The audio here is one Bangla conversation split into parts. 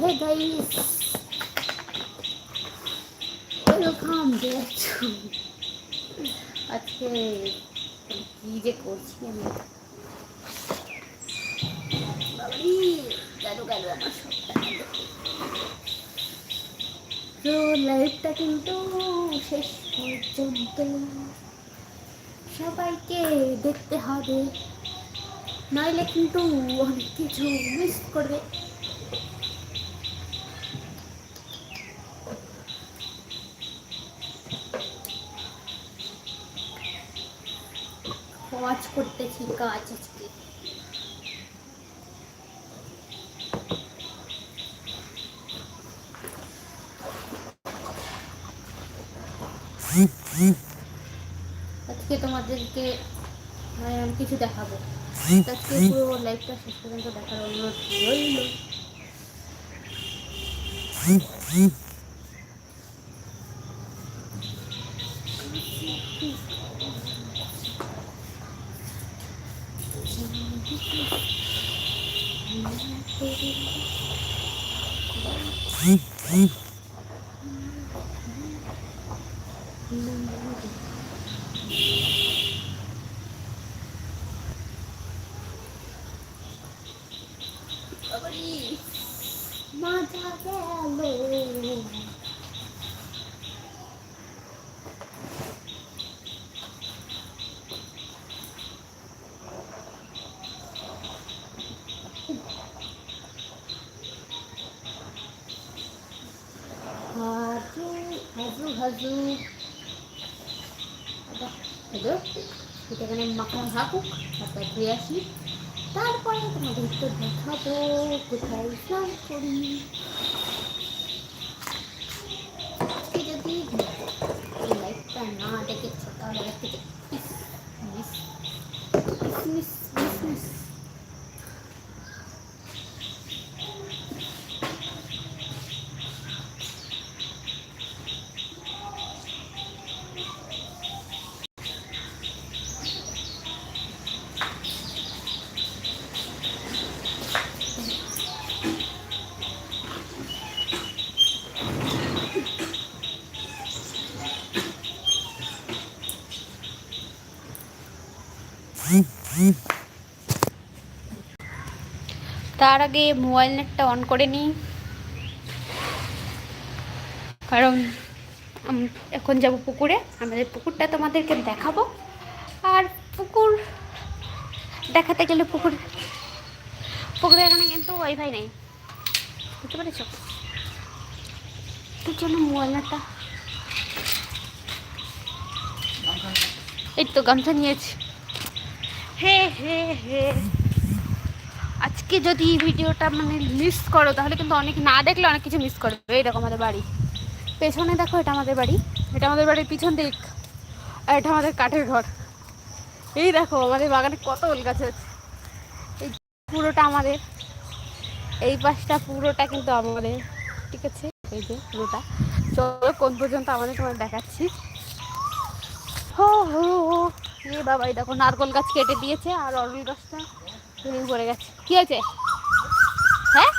Hey guys welcome back to আজকে কি যে করছি আমি। গেল গেল আমার তো লাইফটা কিন্তু শেষ পর্যন্ত। সবাইকে দেখতে হবে। নইলে কিন্তু অনেক কিছু মিস করবে। কাজ আজকে। আজকে তোমাদেরকে আমি কিছু দেখাবো। আজকে পুরো লাইফটা শেষ পর্যন্ত দেখার অনুরোধ রইল। বাবারি, মজা গেল হাজু এটা এখানে মাখন হাঁকুক তারপর ধুয়ে আসি। তারপরে তোমাদের তো দেখাবো, কোথায় স্নান করি। যদি লাইফটা না দেখেছ, তাহলে আজকে miss miss miss miss miss তার আগে মোবাইল নেটটা অন করে নিই। কারণ এখন যাব পুকুরে। আমাদের পুকুরটা তোমাদেরকে দেখাবো। আর পুকুর দেখাতে গেলে পুকুর পুকুরে এখানে কিন্তু ওয়াইফাই নেই। বুঝতে পেরেছ? তোর জন্য মোবাইল নেটটা এই তো গামছা নিয়েছি। হে হে হে। আজকে যদি ভিডিওটা মানে মিস করো, তাহলে কিন্তু অনেক না দেখলে অনেক কিছু মিস করবে। এই দেখো আমাদের বাড়ি। পেছনে দেখো, এটা আমাদের বাড়ি। এটা আমাদের বাড়ির পিছন দিক। আর এটা আমাদের কাঠের ঘর। এই দেখো, আমাদের বাগানে কত ওল গাছ আছে। এই পুরোটা আমাদের। এই পাশটা পুরোটা কিন্তু আমাদের। ঠিক আছে? এই যে পুরোটা। চলো, কোন পর্যন্ত আমাদের তোমার দেখাচ্ছি। হো হো। এ বাবা, এই দেখো নারকল গাছ কেটে দিয়েছে আর অরুল গাছটা ভেঙে পড়ে গেছে। কি হয়েছে? হ্যাঁ?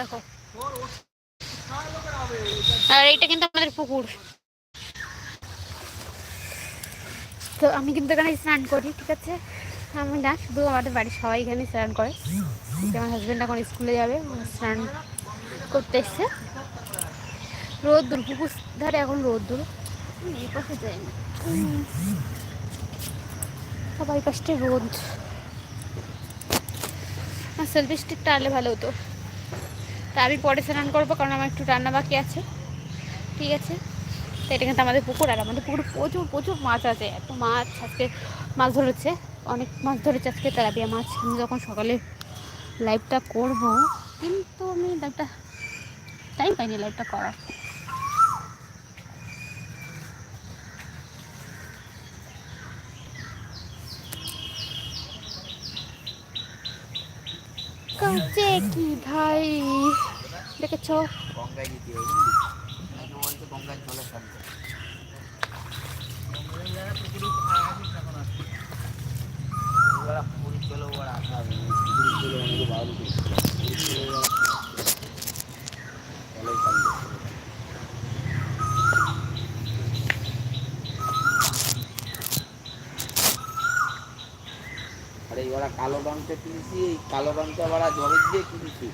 দেখো আর এইটা কিন্তু আমাদের পুকুর। তো আমি কিন্তু এখানে স্নান করি, ঠিক আছে? আমি না, শুধু আমাদের বাড়ির সবাই এখানে স্নান করে। আমার হাজব্যান্ড এখন স্কুলে যাবে স্নান করতে এসছে। রোদ্দুর, পুকুর ধারে এখন রোদ্দুর। এই পাশে যাই না। সবাই পাশটা রোদ। আর সেলফি স্টিকটা আনলে ভালো হতো। তা আমি পরে স্নান করব, কারণ আমার একটু রান্না বাকি আছে। ঠিক আছে? তো এটা কিন্তু আমাদের পুকুর, আর আমাদের পুকুরে প্রচুর প্রচুর মাছ আছে। এত মাছ আজকে, মাছ ধরেছে, অনেক মাছ ধরেছে আজকে তেলাপিয়া মাছ। আমি যখন সকালে লাইভটা করব, কিন্তু আমি একটা টাইম পাইনি লাইভটা করার। কাছে কি ভাই? দেখেছ? বলছে গঙ্গায় থাকবে পুরী ওরা আরে ওরা কালো রঙটা কিনেছি, এই কালো রঙটা ওরা জলের দিয়ে কিনেছি।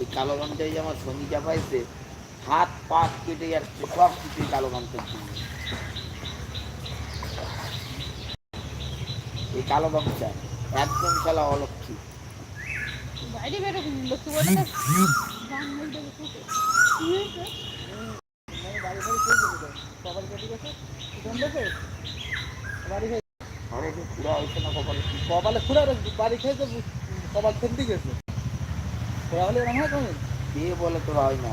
এই কালো রঙটাই আমার সঙ্গীটা পাইছে হাত পা কেটে যাচ্ছে সব কিছু কালো রঙটার জন্য। এই কালো রঙটা একদম খেলা অলক্ষী। বাইরে বেরো লক্ষ্মী বলে কপালে? কপালে খুঁড়া বাড়ি খেয়ে কপাল ফেলতে গেছে। খোড়া হলে এরকম হয় কমে কে বলে তোরা হয় না?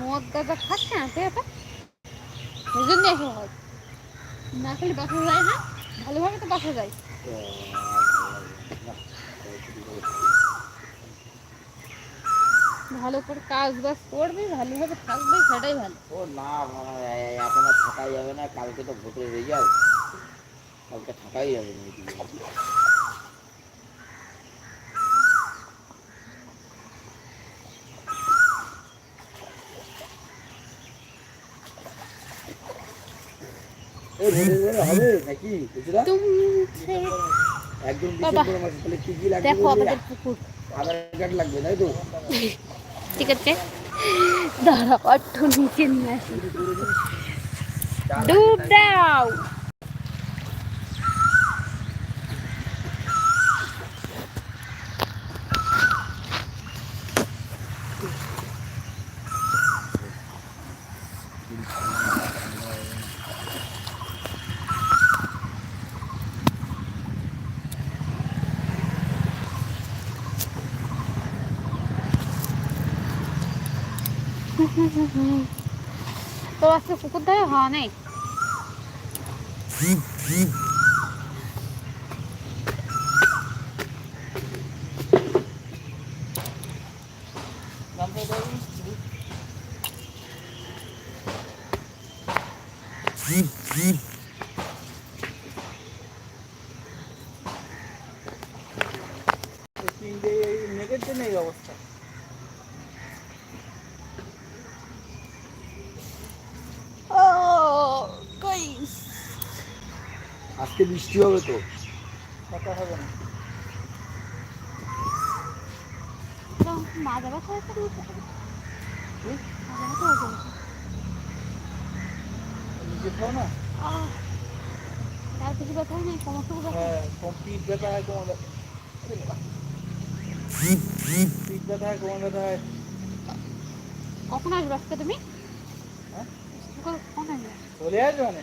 মদ গাঁজা খাচ্ছে না তুই এটা সেই জন্য এসব হয়। না খেলে বাসা যায় না, ভালোভাবে তো বাসা যায়। ভালো করে কাজ বাজ করবি, ভালোভাবে থাকবি, সেটাই ভালো। ও না মানে এখন আর থাকাই যাবে না, কালকে তো ভোটের রেজাল্ট। কালকে থাকাই যাবে না এদিকে। এই ভোটের রেজাল্ট হবে নাকি বুঝলা তুমছে একদম বাবা। ডিসেম্বর মাসে তাহলে কি কি লাগবে দেখো বললি? আমাদের পুকুর আধার কার্ড লাগবে তাই তো ঠিক আছে দাঁড়া অর্থ নিচে নিয়ে আসি ডুব দাও তো আজকে পুকুর ধারে হওয়া নেই? জানতে পারি তিনটে এই মেঘের জন্য এই অবস্থা ও গাইস আজকে বৃষ্টি হবে তো। কথা হবে না। মাজা ব্যথা হয়েছে মাজা ব্যথা হয়েছে নিজে খাও না? আর কিছু ব্যথা হয় নাই? ব্যথা হ্যাঁ? পিঠ ব্যথা হয় কোমর ব্যথা পিঠ ব্যথা হয় কোমর ব্যথা হয়। কখন আসবে আজকে তুমি? হ্যাঁ? কখন আসবে? চলে আসবে মানে?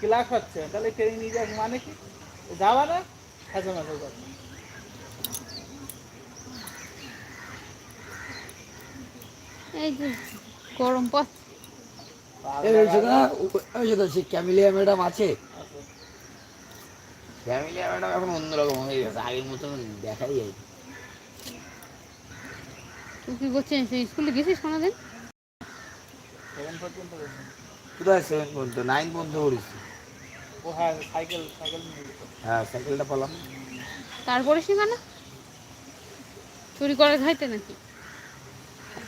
ক্লাস হচ্ছে তাহলে ট্রেনিং নিয়ে যাক মানে কি? যাবা না হাজার মাসে যাবে এই যে গরম ক্যামিলিয়া ম্যাডাম আছে। ক্যামিলিয়া ম্যাডাম এখন অন্যরকম হয়ে গেছে আগের মতন দেখাই যায় তুই কি করছিস? স্কুলে গেছিস কোনোদিন? পর্যন্ত। কোথায় সেভেন পর্যন্ত? নাইন পর্যন্ত পড়েছি। হ্যাঁ হ্যাঁ সাইকেলটা পেলাম। তারপরে সেখানে? চুরি করে খাইতে নাকি?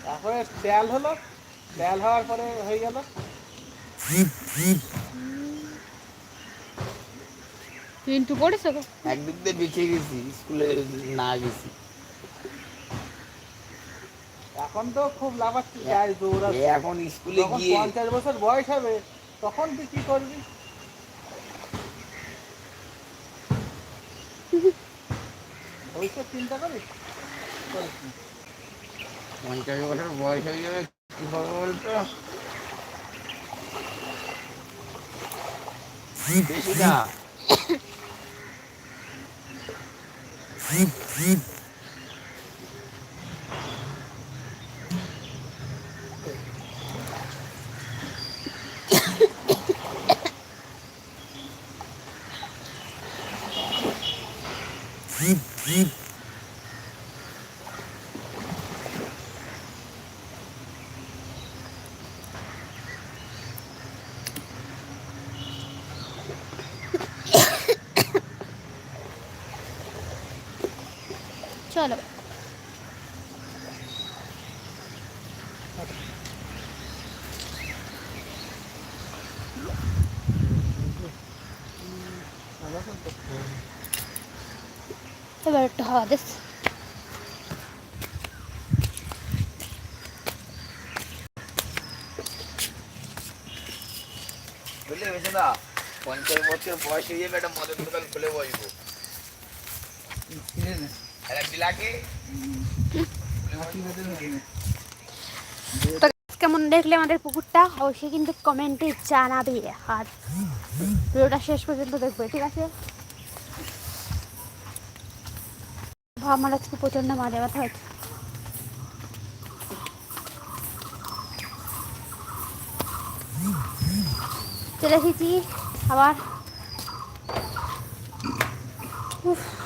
তারপরে দেয়াল হলো দেয়াল হওয়ার পরে হয়ে গেল। পিন্টু পড়েছে গো? একদিক দিয়ে বেঁচে গেছি স্কুলে না গেছি। এখন তো খুব লাফাচ্ছি এখন স্কুলে গিয়ে পঞ্চাশ বছর বয়স হবে তখন তুই কি করবি? ভবিষ্যৎ চিন্তা করিস করিস না। পঞ্চাশ বছর বয়স হয়ে যাবে কি হবে বলতো বেশি না চলো এবার একটু হাওয়া দিস বুঝলে বেশি না পঞ্চাশ বছর বয়স হয়ে যাবে একটা মদের দোকান খুলে বসবো তো কেমন দেখলে আমাদের পুকুরটা? অবশ্যই কিন্তু কমেন্টে জানাবে। আর ভিডিওটা শেষ পর্যন্ত দেখবে, ঠিক আছে? আমার আজকে প্রচণ্ড মাঝে ব্যথা হচ্ছে চলে এসেছি আবার। উফ।